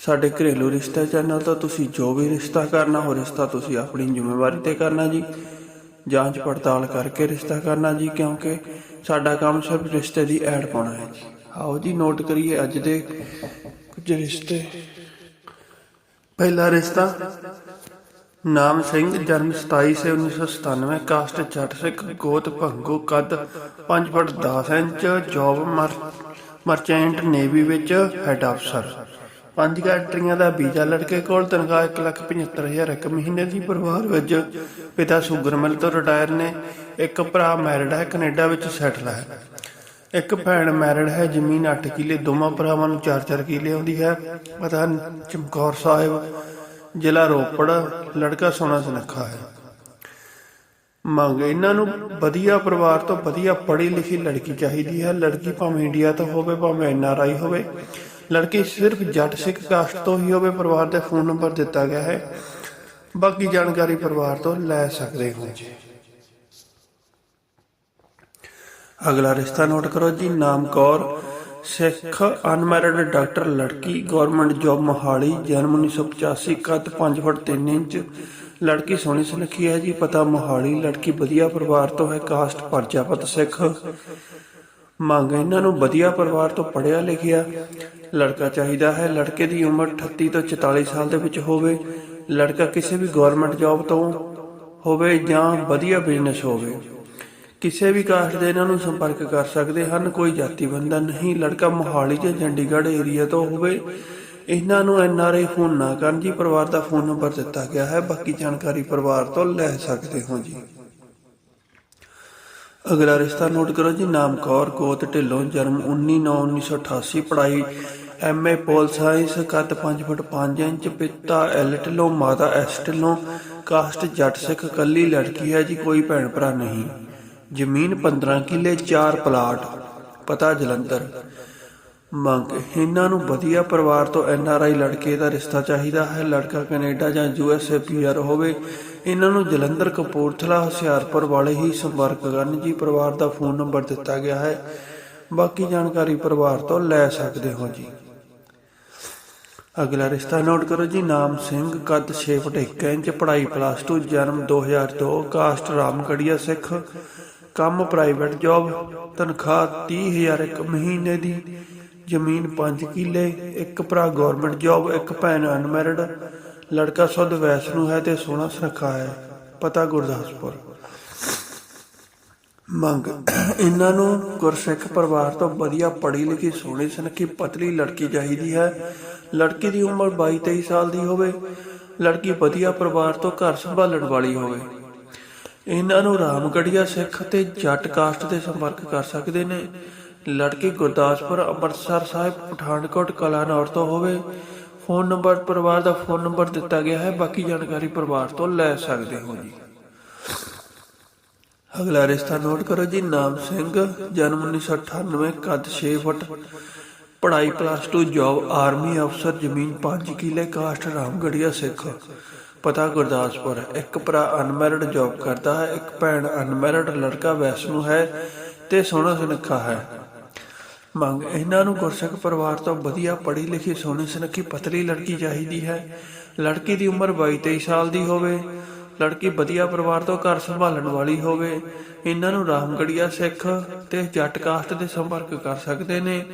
ਸਾਡੇ ਘਰੇਲੂ ਰਿਸ਼ਤਾ ਚੈਨਲ ਤੋਂ ਤੁਸੀਂ ਜੋ ਵੀ ਰਿਸ਼ਤਾ ਕਰਨਾ ਹੋ ਰਿਸ਼ਤਾ ਤੁਸੀਂ ਆਪਣੀ ਜ਼ਿੰਮੇਵਾਰੀ ਤੇ ਕਰਨਾ ਜੀ। ਜਾਂਚ ਪੜਤਾਲ ਕਰਕੇ ਰਿਸ਼ਤਾ ਕਰਨਾ ਜੀ, ਕਿਉਂਕਿ ਸਾਡਾ ਕੰਮ ਸਿਰਫ ਰਿਸ਼ਤੇ ਦੀ ਐਡ ਪਾਉਣਾ ਹੈ ਜੀ। ਆਓ ਜੀ ਨੋਟ ਕਰੀਏ ਅੱਜ ਦੇ ਕੁਝ ਰਿਸ਼ਤੇ। ਪਹਿਲਾ ਰਿਸ਼ਤਾ, ਨਾਮ ਸਿੰਘ, ਜਨਮ 27 ਸੇ 1997 ਕਾਸਟ ਜੱਟ ਸਿੱਖ, ਗੋਤ ਭੰਗੂ ਕੱਦ 5 foot 10 inch job merchant navy ਵਿੱਚ ਹੈੱਡ ਅਫਸਰ ਪੰਜ ਕੰਟਰੀਆਂ ਦਾ ਵੀਜ਼ਾ ਲੜਕੇ ਕੋਲ, ਤਨਖਾਹ 175000 ਇੱਕ ਮਹੀਨੇ ਦੀ ਪਰਿਵਾਰ ਵਿੱਚ। ਪਿਤਾ ਸ਼ੂਗਰ ਤੋਂ ਰਿਟਾਇਰ ਨੇ, ਇੱਕ ਭਰਾ ਮੈਰਿਡ ਹੈ, ਕੈਨੇਡਾ ਵਿੱਚ ਸੈਟਲ ਹੈ। ਇੱਕ ਭੈਣ ਮੈਰਿਡ ਹੈ, ਜ਼ਮੀਨ 8 ਕਿੱਲੇ, ਦੋਵਾਂ ਭਰਾਵਾਂ ਨੂੰ 4-4 ਕਿੱਲੇ ਆਉਂਦੀ ਹੈ। ਪਤਾ ਚਮਕੌਰ ਸਾਹਿਬ, ਜ਼ਿਲ੍ਹਾ ਰੋਪੜ, ਲੜਕਾ ਸੋਹਣਾ ਸੁਨੱਖਾ ਹੈ। ਮੰਗ, ਇਹਨਾਂ ਨੂੰ ਵਧੀਆ ਪਰਿਵਾਰ ਤੋਂ ਵਧੀਆ ਪੜ੍ਹੀ ਲਿਖੀ ਲੜਕੀ ਚਾਹੀਦੀ ਹੈ। ਲੜਕੀ ਭਾਵੇਂ ਇੰਡੀਆ ਤੋਂ ਹੋਵੇ, ਭਾਵੇਂ ਐਨਆਰਆਈ ਹੋਵੇ। ਲੜਕੀ ਸਿਰਫ ਜੱਟ ਸਿੱਖ ਕਾਸਟ ਤੋਂ ਹੀ ਹੋਵੇ ਪਰਿਵਾਰ ਦਾ ਫੋਨ ਨੰਬਰ ਦਿੱਤਾ ਗਿਆ ਹੈ। ਬਾਕੀ ਜਾਣਕਾਰੀ ਪਰਿਵਾਰ ਤੋਂ ਲੈ ਸਕਦੇ ਹੋ ਜੀ। ਅਗਲਾ ਰਿਸ਼ਤਾ ਨੋਟ ਕਰੋ ਜੀ। ਨਾਮ ਕੌਰ, ਸਿੱਖ ਅਨਮੈਰਿਡ ਡਾਕਟਰ ਲੜਕੀ, ਗਵਰਨਮੈਂਟ ਜੌਬ ਮੋਹਾਲੀ, ਜਨਮ 1985 ਕੱਦ 5 ਫੁੱਟ 3 ਇੰਚ। ਲੜਕੀ ਸੋਹਣੀ ਸੁਨੱਖੀ ਹੈ ਜੀ, ਪਤਾ ਮੋਹਾਲੀ। ਲੜਕੀ ਵਧੀਆ ਪਰਿਵਾਰ ਤੋਂ ਹੈ ਕਾਸਟ ਪਰਜਾਪਤ ਸਿੱਖ। ਮੰਗ ਇਹਨਾਂ ਨੂੰ ਵਧੀਆ ਪਰਿਵਾਰ ਤੋਂ ਪੜ੍ਹਿਆ ਲਿਖਿਆ। ਲੜਕਾ ਚਾਹੀਦਾ ਹੈ। ਲੜਕੇ ਦੀ ਉਮਰ 38 ਤੋਂ 44 ਸਾਲ ਦੇ ਵਿੱਚ ਹੋਵੇ, ਲੜਕਾ ਕਿਸੇ ਵੀ ਗਵਰਨਮੈਂਟ ਜੌਬ ਤੋਂ ਹੋਵੇ ਜਾਂ ਵਧੀਆ ਬਿਜ਼ਨਸ ਹੋਵੇ, ਕਿਸੇ ਵੀ ਕਾਸਟ ਦੇ ਇਹਨਾਂ ਨੂੰ ਸੰਪਰਕ ਕਰ ਸਕਦੇ ਹਨ। ਕੋਈ ਜਾਤੀ ਬੰਧਨ ਨਹੀਂ। ਲੜਕਾ ਮੋਹਾਲੀ ਜਾਂ ਚੰਡੀਗੜ੍ਹ ਏਰੀਆ ਤੋਂ ਹੋਵੇ, ਇਹਨਾਂ ਨੂੰ ਐਨਆਰਆਈ ਫੋਨ ਨਾ ਕਰਨ ਜੀ। ਪਰਿਵਾਰ ਦਾ ਫੋਨ ਨੰਬਰ ਦਿੱਤਾ ਗਿਆ ਹੈ। ਬਾਕੀ ਜਾਣਕਾਰੀ ਪਰਿਵਾਰ ਤੋਂ ਲੈ ਸਕਦੇ ਹੋ ਜੀ। ਅਗਲਾ ਰਿਸ਼ਤਾ ਨੋਟ ਕਰੋ ਜੀ, ਨਾਮ ਕੌਰ ਗੋਤ ਢਿੱਲੋਂ, ਜਨਮ 19/9/1988 ਪੜ੍ਹਾਈ ਐਮਏ ਪੋਲ ਸਾਇੰਸ, ਕੱਦ 5 ਫੁੱਟ 5 ਇੰਚ, ਪਿਤਾ ਐਲ ਢਿੱਲੋਂ, ਮਾਤਾ ਐਸ ਢਿੱਲੋਂ, ਕਾਸਟ ਜੱਟ ਸਿੱਖ, ਕੱਲੀ ਲੜਕੀ ਹੈ ਜੀ, ਕੋਈ ਭੈਣ ਭਰਾ ਨਹੀਂ। ਜ਼ਮੀਨ 15 ਕਿੱਲੇ 4 ਪਲਾਟ, ਪਤਾ ਜਲੰਧਰ। ਮੰਗ। ਇਹਨਾਂ ਨੂੰ ਵਧੀਆ ਪਰਿਵਾਰ ਤੋਂ ਐੱਨ ਆਰ ਆਈ ਲੜਕੇ ਦਾ ਰਿਸ਼ਤਾ ਚਾਹੀਦਾ ਹੈ। ਲੜਕਾ ਕੈਨੇਡਾ ਜਾਂ ਯੂਐਸਏ ਪੀਆਰ ਹੋਵੇ। ਇਹਨਾਂ ਨੂੰ ਜਲੰਧਰ, ਕਪੂਰਥਲਾ, ਹੁਸ਼ਿਆਰਪੁਰ ਵਾਲੇ ਹੀ ਸੰਪਰਕ ਕਰਨ। ਜੀ, ਪਰਿਵਾਰ ਦਾ ਫੋਨ ਨੰਬਰ ਦਿੱਤਾ ਗਿਆ ਹੈ। ਬਾਕੀ ਜਾਣਕਾਰੀ ਪਰਿਵਾਰ ਤੋਂ ਲੈ ਸਕਦੇ ਹੋ ਜੀ। ਅਗਲਾ ਰਿਸ਼ਤਾ ਨੋਟ ਕਰੋ ਜੀ। ਨਾਮ ਸਿੰਘ, ਕੱਦ 6 ਫੁੱਟ 1 ਇੰਚ, ਪੜ੍ਹਾਈ ਪਲੱਸ 2 ਜਨਮ 2002 ਕਾਸਟ ਰਾਮਗੜੀਆ ਸਿੱਖ। ਕੰਮ ਪ੍ਰਾਈਵੇਟ ਜੌਬ ਤਨਖਾਹ 30000 ਇੱਕ ਮਹੀਨੇ ਦੀ। ਜ਼ਮੀਨ 5 ਕਿੱਲੇ, ਇੱਕ ਭਰਾ ਗਵਰਨਮੈਂਟ ਜੌਬ ਇੱਕ ਭੈਣ ਅਨਮੈਰਿਡ ਲੜਕਾ ਸੁੱਧ ਵੈਸ ਨੂੰ ਹੈ ਤੇ ਸੋਹਣਾ ਸੁਨੱਖਾ ਹੈ, ਪਤਾ ਗੁਰਦਾਸਪੁਰ। ਮੰਗ, ਇਹਨਾਂ ਨੂੰ ਗੁਰਸਿੱਖ ਪਰਿਵਾਰ ਤੋਂ ਵਧੀਆ ਪੜ੍ਹੀ ਲਿਖੀ, ਸੋਹਣੀ ਸੁਨੱਖੀ ਪਤਲੀ ਲੜਕੀ ਚਾਹੀਦੀ ਹੈ। ਲੜਕੀ ਦੀ ਉਮਰ 22 23 ਸਾਲ ਦੀ ਹੋਵੇ, ਲੜਕੀ ਵਧੀਆ ਪਰਿਵਾਰ ਤੋਂ ਘਰ ਸੰਭਾਲਣ ਵਾਲੀ ਹੋਵੇ। ਇਹਨਾਂ ਨੂੰ ਰਾਮਗੜੀਆ ਸਿੱਖ ਤੇ ਜੱਟ ਕਾਸਟ ਦੇ ਸੰਪਰਕ ਕਰ ਸਕਦੇ ਨੇ। ਲੜਕੀ ਗੁਰਦਾਸਪੁਰ ਅੰਮ੍ਰਿਤਸਰ ਸਾਹਿਬ, ਪਠਾਨਕੋਟ ਕਲਾਨੌਰ ਤੋਂ ਹੋਵੇ, ਫੋਨ ਨੰਬਰ ਪਰਿਵਾਰ ਦਾ ਫੋਨ ਨੰਬਰ ਦਿੱਤਾ ਗਿਆ ਹੈ, ਬਾਕੀ ਜਾਣਕਾਰੀ ਪਰਿਵਾਰ ਤੋਂ ਲੈ ਸਕਦੇ ਹੋ ਜੀ। ਅਗਲਾ ਰਿਸ਼ਤਾ ਨੋਟ ਕਰੋ ਜੀ, ਨਾਮ ਸਿੰਘ, ਜਨਮ 1998 ਕੱਦ 6 ਫੁੱਟ, ਪੜ੍ਹਾਈ ਪਲੱਸ 2 ਜੌਬ ਆਰਮੀ ਅਫਸਰ ਜ਼ਮੀਨ 5 ਕਿੱਲੇ ਕਾਸਟ ਰਾਮਗੜੀਆ ਸਿੱਖ। ਪਤਾ ਗੁਰਦਾਸਪੁਰ, ਇੱਕ ਭਰਾ ਅਨਮੈਰਿਡ ਜੌਬ ਕਰਦਾ ਹੈ, ਇੱਕ ਭੈਣ ਅਨਮੈਰਿਡ ਲੜਕਾ ਵੈਸ਼ਨੂ ਹੈ ਤੇ ਸੋਹਣਾ ਸੁਨੱਖਾ ਹੈ। ਮੰਗ ਇਹਨਾਂ ਨੂੰ ਗੁਰਸਿੱਖ ਪਰਿਵਾਰ ਤੋਂ ਵਧੀਆ ਪੜ੍ਹੀ ਲਿਖੀ, ਸੋਹਣੀ ਸੁਨੱਖੀ ਪਤਲੀ ਲੜਕੀ ਚਾਹੀਦੀ ਹੈ। ਲੜਕੀ ਦੀ ਉਮਰ 22 23 ਸਾਲ ਦੀ ਹੋਵੇ, ਲੜਕੀ ਵਧੀਆ ਪਰਿਵਾਰ ਤੋਂ ਘਰ ਸੰਭਾਲਣ ਵਾਲੀ ਹੋਵੇ, ਇਹਨਾਂ ਨੂੰ ਰਾਮਗੜੀਆ ਸਿੱਖ ਤੇ ਜੱਟ ਕਾਸਟ ਦੇ ਸੰਪਰਕ ਕਰ ਸਕਦੇ ਨੇ।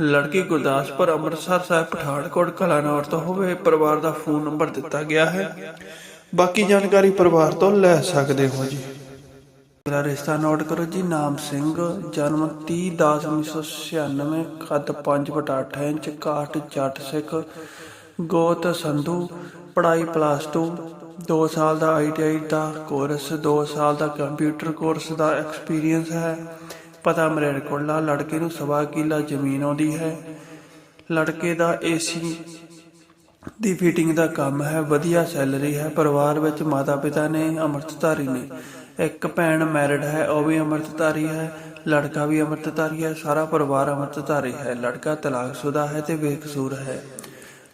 ਲੜਕੀ ਗੁਰਦਾਸਪੁਰ ਅੰਮ੍ਰਿਤਸਰ ਸਾਹਿਬ, ਪਠਾਨਕੋਟ, ਕਲਾਨੌਰ ਤੋਂ ਹੋਵੇ, ਪਰਿਵਾਰ ਦਾ ਫੋਨ ਨੰਬਰ ਦਿੱਤਾ ਗਿਆ ਹੈ। ਬਾਕੀ ਜਾਣਕਾਰੀ ਪਰਿਵਾਰ ਤੋਂ ਲੈ ਸਕਦੇ ਹੋ ਜੀ। ਅਗਲਾ ਰਿਸ਼ਤਾ ਨੋਟ ਕਰੋ ਜੀ, ਨਾਮ ਸਿੰਘ, ਜਨਮ 30 10 1996 ਕੱਦ 5 ਫੁੱਟ 8 ਇੰਚ ਕਾਟ ਜੱਟ ਸਿੱਖ, ਗੋਤ ਸੰਧੂ, ਪੜ੍ਹਾਈ ਪਲੱਸ 2 2 ਸਾਲ ਦਾ ਆਈਟੀਆਈ ਦਾ ਕੋਰਸ 2 ਸਾਲ ਦਾ ਕੰਪਿਊਟਰ ਕੋਰਸ ਦਾ ਐਕਸਪੀਰੀਅੰਸ ਹੈ। ਪਤਾ ਮਰੇੜ ਕੋਲਾ ਲੜਕੇ ਨੂੰ ਸਵਾ ਕਿੱਲਾ ਜ਼ਮੀਨ ਆਉਂਦੀ ਹੈ। ਲੜਕੇ ਦਾ ਏਸੀ ਦੀ ਫਿਟਿੰਗ ਦਾ ਕੰਮ ਹੈ, ਵਧੀਆ ਸੈਲਰੀ ਹੈ, ਪਰਿਵਾਰ ਵਿੱਚ ਮਾਤਾ ਪਿਤਾ ਨੇ, ਅੰਮ੍ਰਿਤਧਾਰੀ ਨੇ। ਇੱਕ ਭੈਣ ਮੈਰਿਡ ਹੈ, ਉਹ ਵੀ ਅੰਮ੍ਰਿਤਧਾਰੀ ਹੈ, ਲੜਕਾ ਵੀ ਅੰਮ੍ਰਿਤਧਾਰੀ ਹੈ, ਸਾਰਾ ਪਰਿਵਾਰ ਅੰਮ੍ਰਿਤਧਾਰੀ ਹੈ। ਲੜਕਾ ਤਲਾਕਸ਼ੁਦਾ ਹੈ ਤੇ ਬੇਕਸੂਰ ਹੈ।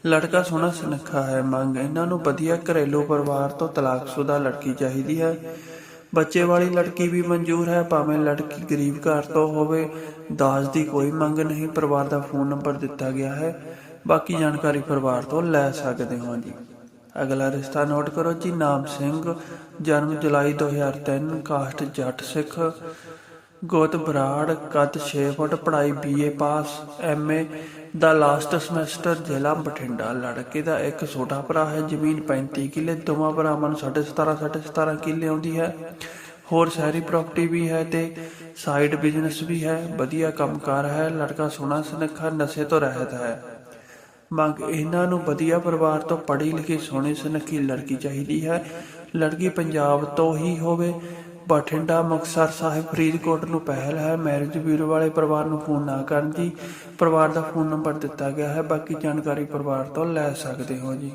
ਲੜਕਾ ਸੋਹਣਾ ਸੁਨੱਖਾ ਹੈ, ਮੰਗ ਇਹਨਾਂ ਨੂੰ ਵਧੀਆ ਘਰੇਲੂ ਪਰਿਵਾਰ ਤੋਂ ਤਲਾਕਸ਼ੁਦਾ ਲੜਕੀ ਚਾਹੀਦੀ ਹੈ। ਬੱਚੇ ਵਾਲੀ ਲੜਕੀ ਵੀ ਮਨਜ਼ੂਰ ਹੈ, ਭਾਵੇਂ ਲੜਕੀ ਗਰੀਬ ਘਰ ਤੋਂ ਹੋਵੇ, ਦਾਜ ਦੀ ਕੋਈ ਮੰਗ ਨਹੀਂ, ਪਰਿਵਾਰ ਦਾ ਫੋਨ ਨੰਬਰ ਦਿੱਤਾ ਗਿਆ ਹੈ। ਬਾਕੀ ਜਾਣਕਾਰੀ ਪਰਿਵਾਰ ਤੋਂ ਲੈ ਸਕਦੇ ਹੋ ਜੀ। ਅਗਲਾ ਰਿਸ਼ਤਾ ਨੋਟ ਕਰੋ ਜੀ, ਨਾਮ ਸਿੰਘ, ਜਨਮ ਜੁਲਾਈ 2003 ਕਾਸਟ ਜੱਟ ਸਿੱਖ, ਗੋਤ ਬਰਾੜ ਕੱਦ 6 ਫੁੱਟ, ਪੜ੍ਹਾਈ ਬੀਏ ਪਾਸ ਐਮਏ ਦਾ ਲਾਸਟ ਸਮੈਸਟਰ ਜ਼ਿਲ੍ਹਾ ਬਠਿੰਡਾ। ਲੜਕੇ ਦਾ ਇੱਕ ਛੋਟਾ ਭਰਾ ਹੈ, ਜ਼ਮੀਨ 35 ਕਿੱਲੇ, ਦੋਵਾਂ ਭਰਾਵਾਂ ਨੂੰ 17.5 17.5 ਕਿੱਲੇ ਆਉਂਦੀ ਹੈ। ਹੋਰ ਸ਼ਹਿਰੀ ਪ੍ਰਾਪਰਟੀ ਵੀ ਹੈ ਤੇ ਸਾਈਡ ਬਿਜ਼ਨਸ ਵੀ ਹੈ, ਵਧੀਆ ਕੰਮਕਾਰ ਹੈ, ਲੜਕਾ ਸੋਹਣਾ, ਸੁਨੱਖਾ, ਨਸ਼ੇ ਤੋਂ ਰਹਿਤ ਹੈ। ਮੰਗ ਇਹਨਾਂ ਨੂੰ ਵਧੀਆ ਪਰਿਵਾਰ ਤੋਂ ਪੜ੍ਹੀ ਲਿਖੀ, ਸੋਹਣੀ ਸੁਨੱਖੀ ਲੜਕੀ ਚਾਹੀਦੀ ਹੈ। ਲੜਕੀ ਪੰਜਾਬ ਤੋਂ ਹੀ ਹੋਵੇ, ਬਠਿੰਡਾ, ਮੁਕਤਸਰ ਸਾਹਿਬ, ਫਰੀਦਕੋਟ ਨੂੰ ਪਹਿਲ ਹੈ। ਮੈਰਿਜ ਬਿਊਰੋ ਵਾਲੇ ਪਰਿਵਾਰ ਨੂੰ ਫੋਨ ਨਾ ਕਰਨ ਜੀ ਪਰਿਵਾਰ ਦਾ ਫੋਨ ਨੰਬਰ ਦਿੱਤਾ ਗਿਆ ਹੈ। ਬਾਕੀ ਜਾਣਕਾਰੀ ਪਰਿਵਾਰ ਤੋਂ ਲੈ ਸਕਦੇ ਹੋ ਜੀ।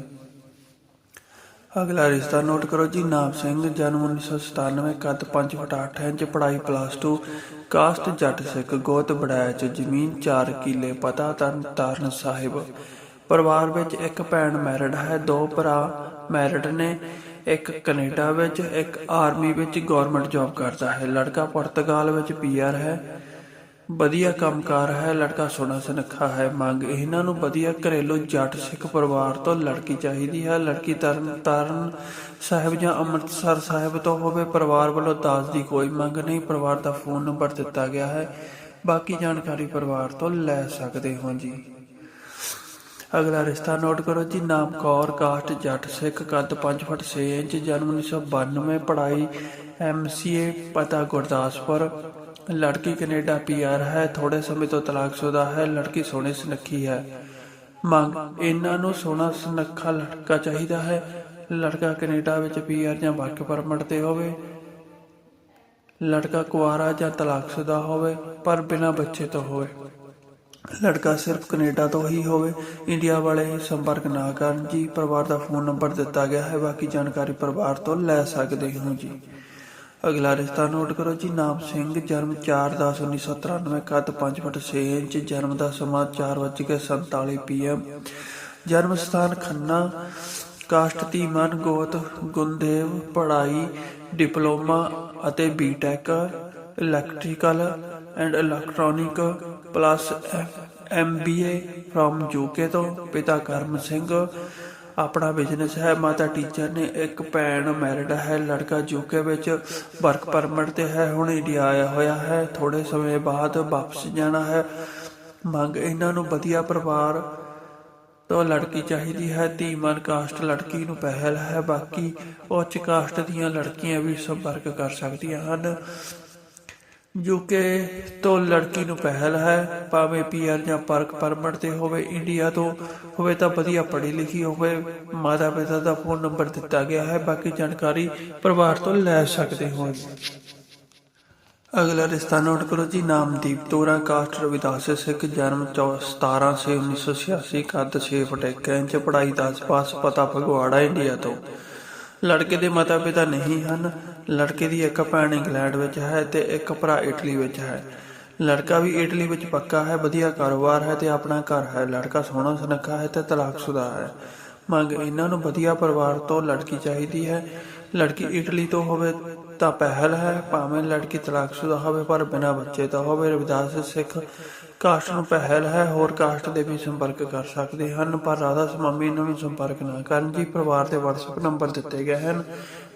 ਅਗਲਾ ਰਿਸ਼ਤਾ ਨੋਟ ਕਰੋ ਜੀ। ਨਾਮ ਸਿੰਘ, ਜਨਮ 1997 ਕੱਦ 5 ਫੁੱਟ 8 ਇੰਚ, ਪੜ੍ਹਾਈ ਪਲੱਸ 2 ਕਾਸਟ ਜੱਟ ਸਿੱਖ, ਗੋਤ ਬੜਾਇਚ ਜ਼ਮੀਨ 4 ਕਿੱਲੇ, ਪਤਾ ਤਰਨ ਤਾਰਨ ਸਾਹਿਬ। ਪਰਿਵਾਰ ਵਿੱਚ ਇੱਕ ਭੈਣ ਮੈਰਿਡ ਹੈ, ਦੋ ਭਰਾ ਮੈਰਿਡ ਨੇ, ਇੱਕ ਕੈਨੇਡਾ ਵਿੱਚ, ਇੱਕ ਆਰਮੀ ਵਿੱਚ ਗਵਰਨਮੈਂਟ ਜੌਬ ਕਰਦਾ ਹੈ। ਲੜਕਾ ਪੁਰਤਗਾਲ ਵਿੱਚ ਪੀਆਰ ਹੈ, ਵਧੀਆ ਕੰਮਕਾਰ ਹੈ, ਲੜਕਾ ਸੋਹਣਾ ਸੁਨੱਖਾ ਹੈ। ਮੰਗ, ਇਹਨਾਂ ਨੂੰ ਵਧੀਆ ਘਰੇਲੂ ਜੱਟ ਸਿੱਖ ਪਰਿਵਾਰ ਤੋਂ ਲੜਕੀ ਚਾਹੀਦੀ ਹੈ। ਲੜਕੀ ਤਰਨ ਤਾਰਨ ਸਾਹਿਬ ਜਾਂ ਅੰਮ੍ਰਿਤਸਰ ਸਾਹਿਬ ਤੋਂ ਹੋਵੇ, ਪਰਿਵਾਰ ਵੱਲੋਂ ਦਾਜ ਦੀ ਕੋਈ ਮੰਗ ਨਹੀਂ, ਪਰਿਵਾਰ ਦਾ ਫੋਨ ਨੰਬਰ ਦਿੱਤਾ ਗਿਆ ਹੈ। ਬਾਕੀ ਜਾਣਕਾਰੀ ਪਰਿਵਾਰ ਤੋਂ ਲੈ ਸਕਦੇ ਹੋ ਜੀ। ਅਗਲਾ ਰਿਸ਼ਤਾ ਨੋਟ ਕਰੋ ਜੀ, ਨਾਮ ਕੌਰ, ਕਾਸਟ, ਜੱਟ ਸਿੱਖ ਕੱਦ 5 ਫੁੱਟ 6 ਇੰਚ, ਜਨਮ 1992 ਪੜ੍ਹਾਈ ਐਮਸੀਏ, ਪਤਾ ਗੁਰਦਾਸਪੁਰ। ਲੜਕੀ ਕੈਨੇਡਾ ਪੀਆਰ ਹੈ ਥੋੜੇ ਸਮੇਂ ਤੋਂ ਤਲਾਕਸ਼ੁਦਾ ਹੈ, ਲੜਕੀ ਸੋਹਣੀ ਸੁਨੱਖੀ ਹੈ। ਮੰਗ, ਇਹਨਾਂ ਨੂੰ ਸੋਹਣਾ ਸੁਨੱਖਾ ਲੜਕਾ ਚਾਹੀਦਾ ਹੈ। ਲੜਕਾ ਕੈਨੇਡਾ ਵਿੱਚ ਪੀਆਰ ਜਾਂ ਵਰਕ ਪਰਮਿਟ ਤੇ ਹੋਵੇ। ਲੜਕਾ ਕੁਆਰਾ ਜਾਂ ਤਲਾਕਸ਼ੁਦਾ ਹੋਵੇ, ਪਰ ਬਿਨਾਂ ਬੱਚੇ ਤੋਂ ਹੋਵੇ। ਲੜਕਾ ਸਿਰਫ ਕੈਨੇਡਾ ਤੋਂ ਹੀ ਹੋਵੇ, ਇੰਡੀਆ ਵਾਲੇ ਸੰਪਰਕ ਨਾ ਕਰਨ। ਜੀ, ਪਰਿਵਾਰ ਦਾ ਫੋਨ ਨੰਬਰ ਦਿੱਤਾ ਗਿਆ ਹੈ, ਬਾਕੀ ਜਾਣਕਾਰੀ ਪਰਿਵਾਰ ਤੋਂ ਲੈ ਸਕਦੇ ਹੋ ਜੀ। ਅਗਲਾ ਰਿਸ਼ਤਾ ਨੋਟ ਕਰੋ ਜੀ, ਨਾਮ ਸਿੰਘ, ਜਨਮ 4/10/1993 ਕੱਦ 5 ਫੁੱਟ 6 ਇੰਚ, ਜਨਮ ਦਾ ਸਮਾਂ 4:47 ਪੀਐਮ ਜਨਮ ਸਥਾਨ ਖੰਨਾ, ਕਾਸਟ ਧੀਮਨ ਗੋਤ ਗੁੰਦੇਵ ਪੜ੍ਹਾਈ, ਡਿਪਲੋਮਾ ਅਤੇ BTech electrical and electronic plus MBA from UK ਤੋਂ, ਪਿਤਾ ਕਰਮ ਸਿੰਘ। ਆਪਣਾ ਬਿਜ਼ਨਸ ਹੈ, ਮਾਤਾ ਟੀਚਰ ਨੇ ਇੱਕ ਭੈਣ ਮੈਰਿਡ ਹੈ, ਲੜਕਾ ਯੂਕੇ ਵਿੱਚ ਵਰਕ ਪਰਮਿਟ ਤੇ ਹੈ, ਹੁਣ ਇੰਡੀਆ ਆਇਆ ਹੋਇਆ ਹੈ। ਥੋੜੇ ਸਮੇਂ ਬਾਅਦ ਵਾਪਸ ਜਾਣਾ ਹੈ। ਮੰਗ ਇਹਨਾਂ ਨੂੰ ਵਧੀਆ ਪਰਿਵਾਰ ਤੋਂ ਲੜਕੀ ਚਾਹੀਦੀ ਹੈ। ਧੀਮਨ ਕਾਸਟ ਲੜਕੀ ਨੂੰ ਪਹਿਲ ਹੈ, ਬਾਕੀ ਉੱਚ ਕਾਸਟ ਦੀਆਂ ਲੜਕੀਆਂ ਵੀ ਸੰਪਰਕ ਕਰ ਸਕਦੀਆਂ ਹਨ। ਯੂਕੇ ਤੋਂ ਲੜਕੀ ਨੂੰ ਪਹਿਲ ਹੈ। ਭਾਵੇਂ ਪੀਆਰ ਜਾਂ ਪਰਕ ਪਰਮਿਟ ਤੇ ਹੋਵੇ, ਇੰਡੀਆ ਤੋਂ ਹੋਵੇ ਤਾਂ ਵਧੀਆ ਪੜ੍ਹੀ ਲਿਖੀ ਹੋਵੇ। ਮਾਤਾ ਪਿਤਾ ਦਾ ਫੋਨ ਨੰਬਰ ਦਿੱਤਾ ਗਿਆ ਹੈ। ਬਾਕੀ ਜਾਣਕਾਰੀ ਪਰਿਵਾਰ ਤੋਂ ਲੈ ਸਕਦੇ ਹੋ ਅਗਲਾ ਰਿਸ਼ਤਾ ਨੋਟ ਕਰੋ ਜੀ। ਨਾਮਦੀਪ ਤੋਰਾ, ਕਾਸਟ ਰਵਿਦਾਸ ਸਿੱਖ, ਜਨਮ 17 ਸੇ 1986 ਕੱਦ 6 ਫੁੱਟ 1 ਇੰਚ, ਪੜ੍ਹਾਈ 10 ਪਾਸ, ਪਤਾ ਫਗਵਾੜਾ, ਇੰਡੀਆ ਤੋਂ। ਲੜਕੇ ਦੇ ਮਾਤਾ ਪਿਤਾ ਨਹੀਂ ਹਨ। ਲੜਕੇ ਦੀ ਇੱਕ ਭੈਣ ਇੰਗਲੈਂਡ ਵਿੱਚ ਹੈ ਤੇ ਇੱਕ ਭਰਾ ਇਟਲੀ ਵਿੱਚ ਹੈ। ਲੜਕਾ ਵੀ ਇਟਲੀ ਵਿੱਚ ਪੱਕਾ ਹੈ, ਵਧੀਆ ਕਾਰੋਬਾਰ ਹੈ ਤੇ ਆਪਣਾ ਘਰ ਹੈ। ਲੜਕਾ ਸੋਹਣਾ ਸੁਨੱਖਾ ਹੈ ਤੇ ਤਲਾਕਸ਼ੁਦਾ ਹੈ। ਮੰਗ ਇਹਨਾਂ ਨੂੰ ਵਧੀਆ ਪਰਿਵਾਰ ਤੋਂ ਲੜਕੀ ਚਾਹੀਦੀ ਹੈ। ਲੜਕੀ ਇਟਲੀ ਤੋਂ ਹੋਵੇ ਤਾਂ ਪਹਿਲ ਹੈ, ਭਾਵੇਂ ਲੜਕੀ ਤਲਾਕਸ਼ੁਦਾ ਹੋਵੇ ਪਰ ਬਿਨਾਂ ਬੱਚੇ ਤਾਂ ਹੋਵੇ। ਰਵਿਦਾਸ ਸਿੱਖ ਕਾਸਟ ਨੂੰ ਪਹਿਲ ਹੈ, ਹੋਰ ਕਾਸਟ ਦੇ ਵੀ ਸੰਪਰਕ ਕਰ ਸਕਦੇ ਹਨ, ਪਰ ਰਾਧਾ ਸਮਾਮੀ ਨੂੰ ਵੀ ਸੰਪਰਕ ਨਾ ਕਰਨ ਜੀ। ਪਰਿਵਾਰ ਦੇ WhatsApp ਨੰਬਰ ਦਿੱਤੇ ਗਏ ਹਨ।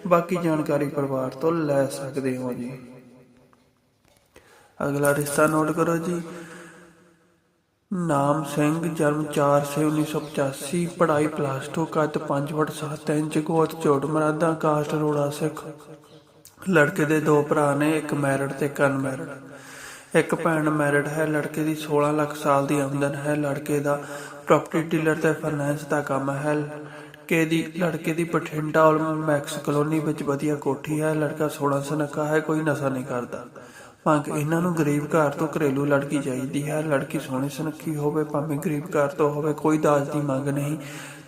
ਬਾਕੀ ਜਾਣਕਾਰੀ ਪਰਿਵਾਰ ਤੋਂ ਲੈ ਸਕਦੇ ਹੋ ਜੀ। ਅਗਲਾ ਰਿਸ਼ਤਾ ਨੋਟ ਕਰੋ ਜੀ। ਨਾਮ ਸਿੰਘ, ਜਨਮ 4 ਸੇ 1985 ਪੜ੍ਹਾਈ ਪਲੱਸ 2 ਕੱਦ 5 ਫੁੱਟ 7 ਇੰਚ, ਗੋਤ ਝੋਟ, ਮਰਾਦਾ ਕਾਸਟ ਰੋੜਾ, ਸਿੱਖ। ਲੜਕੇ ਦੇ ਦੋ ਭਰਾ ਨੇ, ਇੱਕ ਮੈਰਿਡ ਤੇ ਇੱਕ ਅਨਮੈਰਿਡ ਇੱਕ ਭੈਣ ਮੈਰਿਡ ਹੈ, ਲੜਕੇ ਦੀ 16 ਲੱਖ ਸਾਲ ਦੀ ਆਮਦਨ ਹੈ, ਲੜਕੇ ਦਾ ਪ੍ਰਾਪਰਟੀ ਡੀਲਰ ਤੇ ਫਾਈਨੈਂਸ ਦਾ ਕੰਮ ਹੈ। ਲੜਕੇ ਦੀ ਲੜਕੇ ਦੀ ਬਠਿੰਡਾ ਔਲ ਮੈਕਸ ਕਲੋਨੀ ਵਿੱਚ ਵਧੀਆ ਕੋਠੀ ਹੈ। ਲੜਕਾ 16 ਸੁਨੱਖਾ ਹੈ, ਕੋਈ ਨਸ਼ਾ ਨਹੀਂ ਕਰਦਾ। ਮੰਗ ਇਹਨਾਂ ਨੂੰ ਗਰੀਬ ਘਰ ਤੋਂ ਘਰੇਲੂ ਲੜਕੀ ਚਾਹੀਦੀ ਹੈ। ਲੜਕੀ ਸੋਹਣੀ ਸੁਨੱਖੀ ਹੋਵੇ, ਭਾਵੇਂ ਗਰੀਬ ਘਰ ਤੋਂ ਹੋਵੇ, ਕੋਈ ਦਾਜ ਦੀ ਮੰਗ ਨਹੀਂ।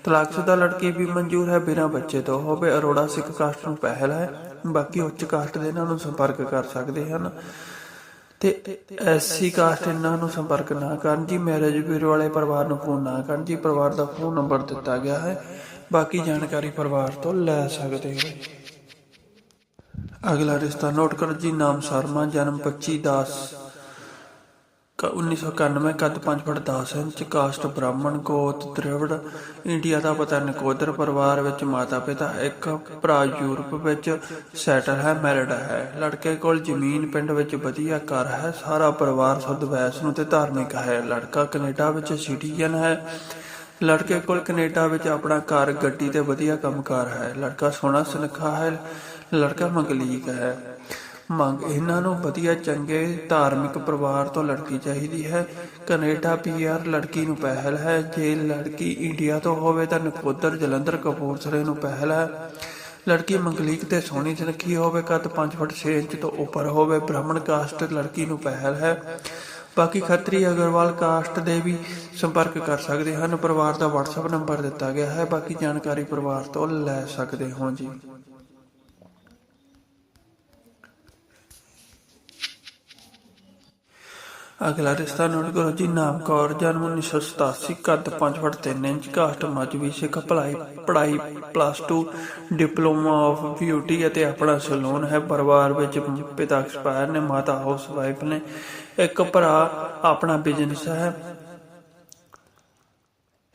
ਤਲਾਕਸ਼ੁਦਾ ਲੜਕੀ ਵੀ ਮਨਜ਼ੂਰ ਹੈ, ਬਿਨਾਂ ਬੱਚੇ ਤੋਂ ਹੋਵੇ। ਅਰੋੜਾ ਸਿੱਖ ਕਾਸਟ ਨੂੰ ਪਹਿਲ ਹੈ। ਬਾਕੀ ਉੱਚ ਕਾਸਟ ਦੇ ਇਹਨਾਂ ਨੂੰ ਸੰਪਰਕ ਕਰ ਸਕਦੇ ਹਨ। ਤੇ ਐਸੀ ਕਾਸਟ ਇਹਨਾਂ ਨੂੰ ਸੰਪਰਕ ਨਾ ਕਰਨ ਜੀ ਮੈਰਿਜ ਬਿਊਰੋ ਵਾਲੇ ਪਰਿਵਾਰ ਨੂੰ ਫੋਨ ਨਾ ਕਰਨ ਜੀ, ਪਰਿਵਾਰ ਦਾ ਫੋਨ ਨੰਬਰ ਦਿੱਤਾ ਗਿਆ ਹੈ। ਬਾਕੀ ਜਾਣਕਾਰੀ ਪਰਿਵਾਰ ਤੋਂ ਲੈ ਸਕਦੇ ਹੋ। ਅਗਲਾ ਰਿਸ਼ਤਾ ਨੋਟ ਕਰੋ ਜੀ, ਨਾਮ ਸ਼ਰਮਾ, ਜਨਮ 25 10 1991 ਕੱਦ 5 ਫੁੱਟ 10 ਇੰਚ, ਕਾਸਟ ਬ੍ਰਾਹਮਣ, ਗੋਤ ਤ੍ਰਿਵੜ ਇੰਡੀਆ ਦਾ ਪਤਾ ਨਕੋਦਰ ਪਰਿਵਾਰ ਵਿੱਚ ਮਾਤਾ ਪਿਤਾ ਇੱਕ ਭਰਾ ਯੂਰਪ ਵਿੱਚ ਸੈਟਲ ਹੈ, ਮੈਰਿਡ ਹੈ। ਲੜਕੇ ਕੋਲ ਜ਼ਮੀਨ ਪਿੰਡ ਵਿੱਚ ਵਧੀਆ ਘਰ ਹੈ, ਸਾਰਾ ਪਰਿਵਾਰ ਸੁੱਧ ਵੈਸ ਨੂੰ ਤੇ ਧਾਰਮਿਕ ਹੈ। ਲੜਕਾ ਕੈਨੇਡਾ ਵਿੱਚ ਸਿਟੀਜ਼ਨ ਹੈ। ਲੜਕੇ ਕੋਲ ਕੈਨੇਡਾ ਵਿੱਚ ਆਪਣਾ ਘਰ, ਗੱਡੀ ਤੇ ਵਧੀਆ ਕੰਮਕਾਰ ਹੈ। ਲੜਕਾ ਸੋਹਣਾ ਸੁਨੱਖਾ ਹੈ, ਲੜਕਾ ਮੰਗਲੀਕ ਹੈ। ਮੰਗ ਇਹਨਾਂ ਨੂੰ ਵਧੀਆ, ਚੰਗੇ, ਧਾਰਮਿਕ ਪਰਿਵਾਰ ਤੋਂ ਲੜਕੀ ਚਾਹੀਦੀ ਹੈ। ਕੈਨੇਡਾ ਪੀਆਰ ਲੜਕੀ ਨੂੰ ਪਹਿਲ ਹੈ। ਜੇ ਲੜਕੀ ਇੰਡੀਆ ਤੋਂ ਹੋਵੇ ਤਾਂ ਨਕੋਦਰ ਜਲੰਧਰ ਕਪੂਰਥਲੇ ਨੂੰ ਪਹਿਲ ਹੈ। ਲੜਕੀ ਮੰਗਲੀਕ ਤੇ ਸੋਹਣੀ ਸੁਨੱਖੀ ਹੋਵੇ, ਕੱਦ 5 ਫੁੱਟ 6 ਇੰਚ ਤੋਂ ਉੱਪਰ ਹੋਵੇ, ਬ੍ਰਾਹਮਣ ਕਾਸਟ ਲੜਕੀ ਨੂੰ ਪਹਿਲ ਹੈ। ਬਾਕੀ ਖੱਤਰੀ ਅਗਰਵਾਲ ਕਾਸਟ ਦੇ ਵੀ ਸੰਪਰਕ ਕਰ ਸਕਦੇ ਹਨ। ਪਰਿਵਾਰ ਦਾ WhatsApp ਨੰਬਰ ਦਿੱਤਾ ਗਿਆ ਹੈ। ਬਾਕੀ ਜਾਣਕਾਰੀ ਪਰਿਵਾਰ ਤੋਂ ਲੈ ਸਕਦੇ ਹੋ ਜੀ। ਅਗਲਾ ਰਿਸ਼ਤਾ ਨੋਟ ਕਰੋ ਜੀ ਨਾਮ ਕੌਰ ਜਨਮ 1987 ਕੱਦ 5 foot 3 inch, caste Mazhabi Sikh, ਭਲਾਈ, ਪੜ੍ਹਾਈ ਪਲੱਸ 2 ਡਿਪਲੋਮਾ ਆਫ ਬਿਊਟੀ ਅਤੇ ਆਪਣਾ ਸਲੂਨ ਹੈ। ਪਰਿਵਾਰ ਵਿੱਚ ਪਿਤਾ ਐਕਸਪਾਇਰ ਨੇ, ਮਾਤਾ ਹਾਊਸ ਵਾਈਫ ਨੇ, ਇੱਕ ਭਰਾ, ਆਪਣਾ ਬਿਜ਼ਨਸ ਹੈ।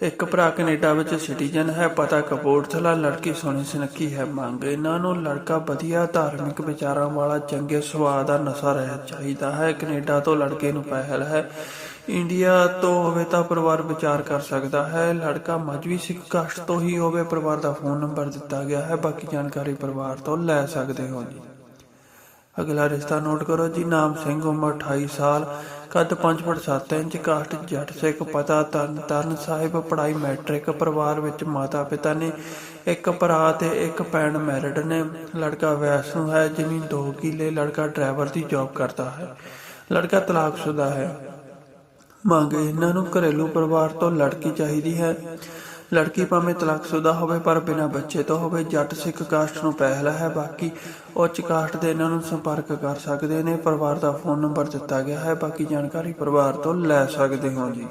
ਇੱਕ ਭਰਾ ਕੈਨੇਡਾ ਵਿੱਚ ਸਿਟੀਜ਼ਨ ਹੈ, ਪਤਾ ਕਪੂਰਥਲਾ ਲੜਕੀ ਸੋਹਣੀ ਸੁਨੱਖੀ ਹੈ, ਮੰਗ ਇਹਨਾਂ ਨੂੰ ਲੜਕਾ ਵਧੀਆ ਧਾਰਮਿਕ ਵਿਚਾਰਾਂ ਵਾਲਾ ਚੰਗੇ ਸੁਭਾਅ ਦਾ ਨਸ਼ਾ ਰਹਿਤ ਚਾਹੀਦਾ ਹੈ। ਕੈਨੇਡਾ ਤੋਂ ਲੜਕੇ ਨੂੰ ਪਹਿਲ ਹੈ। ਇੰਡੀਆ ਤੋਂ ਹੋਵੇ ਤਾਂ ਪਰਿਵਾਰ ਵਿਚਾਰ ਕਰ ਸਕਦਾ ਹੈ। ਲੜਕਾ ਮਜਵੀ ਸਿੱਖ ਕਾਸਟ ਤੋਂ ਹੀ ਹੋਵੇ, ਪਰਿਵਾਰ ਦਾ ਫੋਨ ਨੰਬਰ ਦਿੱਤਾ ਗਿਆ ਹੈ। ਬਾਕੀ ਜਾਣਕਾਰੀ ਪਰਿਵਾਰ ਤੋਂ ਲੈ ਸਕਦੇ ਹੋ ਜੀ। ਅਗਲਾ ਰਿਸ਼ਤਾ ਨੋਟ ਕਰੋ ਜੀ, ਨਾਮ ਸਿੰਘ, ਉਮਰ 28 ਸਾਲ। ਕੱਦ 5 ਫੁੱਟ 7 ਇੰਚ ਕਾਸਟ ਜੱਟ ਸਿੱਖ ਪਤਾ ਤਰਨ ਤਰਨ ਸਾਹਿਬ ਪੜਾਈ ਮੈਟ੍ਰਿਕ ਪਰਿਵਾਰ ਵਿੱਚ ਮਾਤਾ ਪਿਤਾ ਨੇ, ਇੱਕ ਭਰਾ ਤੇ ਇੱਕ ਭੈਣ ਮੈਰਿਡ ਨੇ। ਲੜਕਾ ਵੈਸਨੂੰ ਹੈ ਜ਼ਮੀਨ 2 ਕਿਲੇ ਲੜਕਾ ਡਰਾਈਵਰ ਦੀ ਜੌਬ ਕਰਦਾ ਹੈ। ਲੜਕਾ ਤਲਾਕਸ਼ੁਦਾ ਹੈ। ਮੰਗ ਇਹਨਾਂ ਨੂੰ ਘਰੇਲੂ ਪਰਿਵਾਰ ਤੋਂ ਲੜਕੀ ਚਾਹੀਦੀ ਹੈ। ਲੜਕੀ ਭਾਵੇਂ ਤਲਾਕਸ਼ੁਦਾ ਹੋਵੇ, ਪਰ ਬਿਨਾਂ ਬੱਚੇ ਤੋਂ ਹੋਵੇ, ਜੱਟ ਸਿੱਖ ਕਾਸਟ ਨੂੰ ਪਹਿਲ ਹੈ। ਬਾਕੀ ਉੱਚ ਕਾਸਟ ਦੇ ਇਹਨਾਂ ਨੂੰ ਸੰਪਰਕ ਕਰ ਸਕਦੇ ਨੇ। ਪਰਿਵਾਰ ਦਾ ਫੋਨ ਨੰਬਰ ਦਿੱਤਾ ਗਿਆ ਹੈ। ਬਾਕੀ ਜਾਣਕਾਰੀ ਪਰਿਵਾਰ ਤੋਂ ਲੈ ਸਕਦੇ ਹੋ ਜੀ।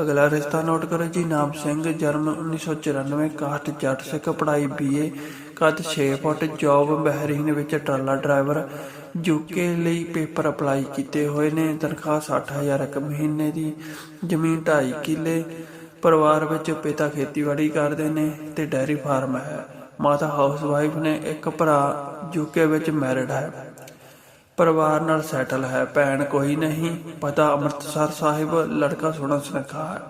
ਅਗਲਾ ਰਿਸ਼ਤਾ ਨੋਟ ਕਰੋ ਜੀ। ਨਾਮ ਸਿੰਘ, ਜਨਮ 1994 ਕਾਸਟ ਜੱਟ ਸਿੱਖ, ਪੜ੍ਹਾਈ ਬੀਏ ਕੱਦ 6 ਫੁੱਟ ਜੌਬ ਬਹਿਰੀਨ ਵਿੱਚ ਟਰਾਲਾ ਡਰਾਈਵਰ ਯੂਕੇ ਲਈ ਪੇਪਰ ਅਪਲਾਈ ਕੀਤੇ ਹੋਏ ਨੇ। ਤਨਖਾਹ 60000 ਇੱਕ ਮਹੀਨੇ ਦੀ, ਜ਼ਮੀਨ 2.5 ਕਿੱਲੇ ਪਰਿਵਾਰ ਵਿੱਚ ਪਿਤਾ ਖੇਤੀਬਾੜੀ ਕਰਦੇ ਨੇ ਤੇ ਡੈਰੀ ਫਾਰਮ ਹੈ। ਮਾਤਾ ਹਾਊਸਵਾਈਫ ਨੇ ਇੱਕ ਭਰਾ ਯੂਕੇ ਵਿੱਚ ਮੈਰਿਡ ਹੈ। ਪਰਿਵਾਰ ਨਾਲ ਸੈਟਲ ਹੈ। ਭੈਣ ਕੋਈ ਨਹੀਂ, ਪਤਾ ਅੰਮ੍ਰਿਤਸਰ ਸਾਹਿਬ, ਲੜਕਾ ਸੋਹਣਾ ਸੁਨੱਖਾ ਹੈ।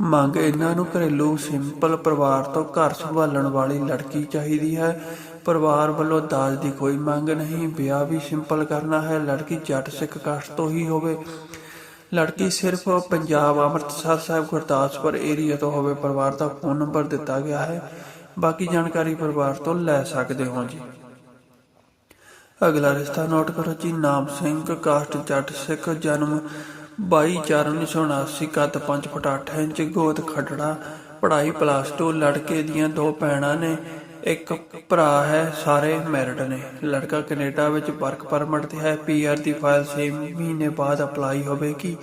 ਮੰਗ ਇਹਨਾਂ ਨੂੰ ਘਰੇਲੂ ਸਿੰਪਲ ਪਰਿਵਾਰ ਤੋਂ ਘਰ ਸੰਭਾਲਣ ਵਾਲੀ ਲੜਕੀ ਚਾਹੀਦੀ ਹੈ। ਪਰਿਵਾਰ ਵੱਲੋਂ ਦਾਜ ਦੀ ਕੋਈ ਮੰਗ ਨਹੀਂ। ਵਿਆਹ ਵੀ ਸਿੰਪਲ ਕਰਨਾ ਹੈ। ਲੜਕੀ ਜੱਟ ਸਿੱਖ ਕਾਸਟ ਤੋਂ ਹੀ ਹੋਵੇ। ਲੜਕੀ ਸਿਰਫ ਪੰਜਾਬ ਅੰਮ੍ਰਿਤਸਰ ਸਾਹਿਬ ਗੁਰਦਾਸਪੁਰ ਏਰੀਆ ਤੋਂ ਹੋਵੇ ਪਰਿਵਾਰ ਦਾ ਫੋਨ ਨੰਬਰ ਦਿੱਤਾ ਗਿਆ ਹੈ। ਬਾਕੀ ਜਾਣਕਾਰੀ ਪਰਿਵਾਰ ਤੋਂ ਲੈ ਸਕਦੇ ਹੋ ਜੀ। ਅਗਲਾ ਰਿਸ਼ਤਾ ਨੋਟ ਕਰੋ ਜੀ। ਨਾਮ ਸਿੰਘ, ਕਾਸਟ ਜੱਟ ਸਿੱਖ, ਜਨਮ 22/4/1979 ਕੱਦ 5 ਫੁੱਟ 8 ਇੰਚ ਗੋਤ ਖੱਟੜਾ ਪੜ੍ਹਾਈ ਪਲੱਸ 2 ਲੜਕੇ ਦੀਆਂ ਦੋ ਭੈਣਾਂ ਨੇ। ਇੱਕ ਭਰਾ ਹੈ, ਸਾਰੇ ਮੈਰਿਡ ਨੇ। ਲੜਕਾ ਕੈਨੇਡਾ ਵਿੱਚ ਵਰਕ ਪਰਮਿਟ ਤੇ ਹੈ। ਪੀਆਰ ਦੀ ਫਾਈਲ 6 ਮਹੀਨੇ ਬਾਅਦ ਅਪਲਾਈ ਹੋਵੇਗੀ।